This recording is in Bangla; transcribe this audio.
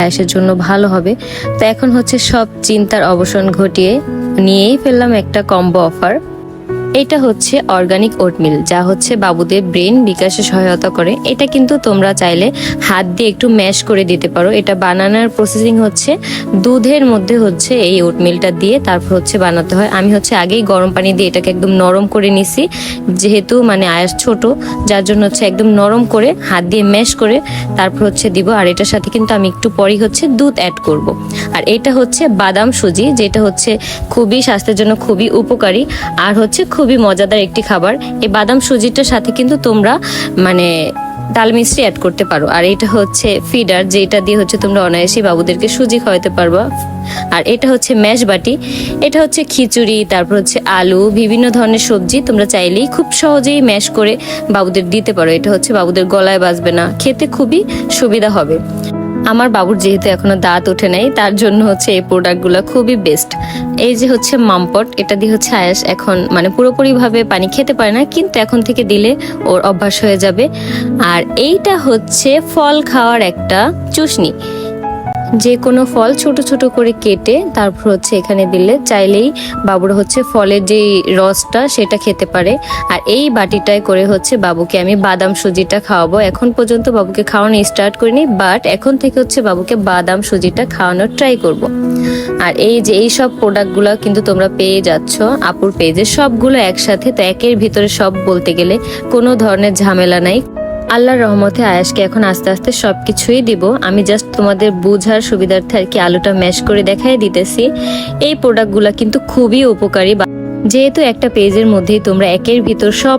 আয়েসের জন্য ভালো হবে। তো এখন হচ্ছে সব চিন্তার অবসান ঘটিয়ে নিয়েই ফেললাম একটা কম্বো অফার এটা হচ্ছে অর্গানিক ওটমিল যা হচ্ছে বাবুদের ব্রেন বিকাশে সহায়তা করে। এটা কিন্তু তোমরা চাইলে হাত দিয়ে একটু ম্যাশ করে দিতে পারো। এটা বানানোর প্রসেসিং হচ্ছে দুধের মধ্যে হচ্ছে এই ওটমিলটা দিয়ে তারপর হচ্ছে বানাতে হয়। আমি হচ্ছে আগেই গরম পানি দিয়ে এটাকে একদম নরম করে নিছি, যেহেতু মানে আয়াস ছোট, যার জন্য হচ্ছে একদম নরম করে হাত দিয়ে ম্যাশ করে তারপর হচ্ছে দিব। আর এটার সাথে কিন্তু আমি একটু পরেই হচ্ছে দুধ অ্যাড করব। আর এটা হচ্ছে বাদাম সুজি, যেটা হচ্ছে খুবই স্বাস্থ্যের জন্য খুবই উপকারী। আর হচ্ছে খুবই মজাদার একটি খাবার। এই বাদাম সুজিটার সাথে কিন্তু তোমরা মানে ডাল মিশ্রি অ্যাড করতে পারো। আর এটা হচ্ছে ফিডার যেটা দিয়ে হচ্ছে তোমরা অনায়াসে বাবুদেরকে সুজি খাওয়াতে পারবা। আর এটা হচ্ছে ম্যাশ বাটি। এটা হচ্ছে খিচুড়ি, তারপর হচ্ছে আলু, বিভিন্ন ধরনের সবজি তোমরা চাইলেই খুব সহজেই ম্যাশ করে বাবুদের দিতে পারো। এটা হচ্ছে বাবুদের গলায় বাজবে না। খেতে খুবই সুবিধা হবে। আমার বাবুর যেহেতু এখনও দাঁত উঠে নাই, তার জন্য হচ্ছে এই প্রোডাক্টগুলো খুবই বেস্ট এই যে হচ্ছে মামপট, এটা দিয়ে হচ্ছে আয়াস এখন মানে পুরোপুরিভাবে পানি খেতে পারে না, কিন্তু এখন থেকে দিলে ওর অভ্যাস হয়ে যাবে। আর এইটা হচ্ছে ফল খাওয়ার একটা চুষনি। যে কোনো ফল ছোট ছোট করে কেটে তারপর হচ্ছে এখানে দিলে চাইলেই বাবুর হচ্ছে ফলের যে রসটা সেটা খেতে পারে। আর এই বাটিটায় করে হচ্ছে বাবুকে আমি বাদাম সুজিটা খাওয়াবো। এখন পর্যন্ত বাবুকে খাওয়ানো স্টার্ট করিনি বাট এখন থেকে হচ্ছে বাবুকে বাদাম সুজিটা খাওয়ানোর ট্রাই করব। আর এই যে এই সব প্রোডাক্টগুলো কিন্তু তোমরা পেয়ে যাচ্ছ, আপুর পেজে সবগুলো একসাথে, তো একের ভিতরে সব বলতে গেলে কোনো ধরনের ঝামেলা নাই। আল্লাহর রহমতে আয়াসকে এখন আস্তে আস্তে সব কিছুই দিব। আমি জাস্ট তোমাদের বুঝার সুবিধার্থে আর কি আলুটা ম্যাশ করে দেখাই দিতেছি। এই প্রোডাক্টগুলো কিন্তু খুবই উপকারী যেহেতু একটা পেজের মধ্যেই তোমরা একের ভিতর সব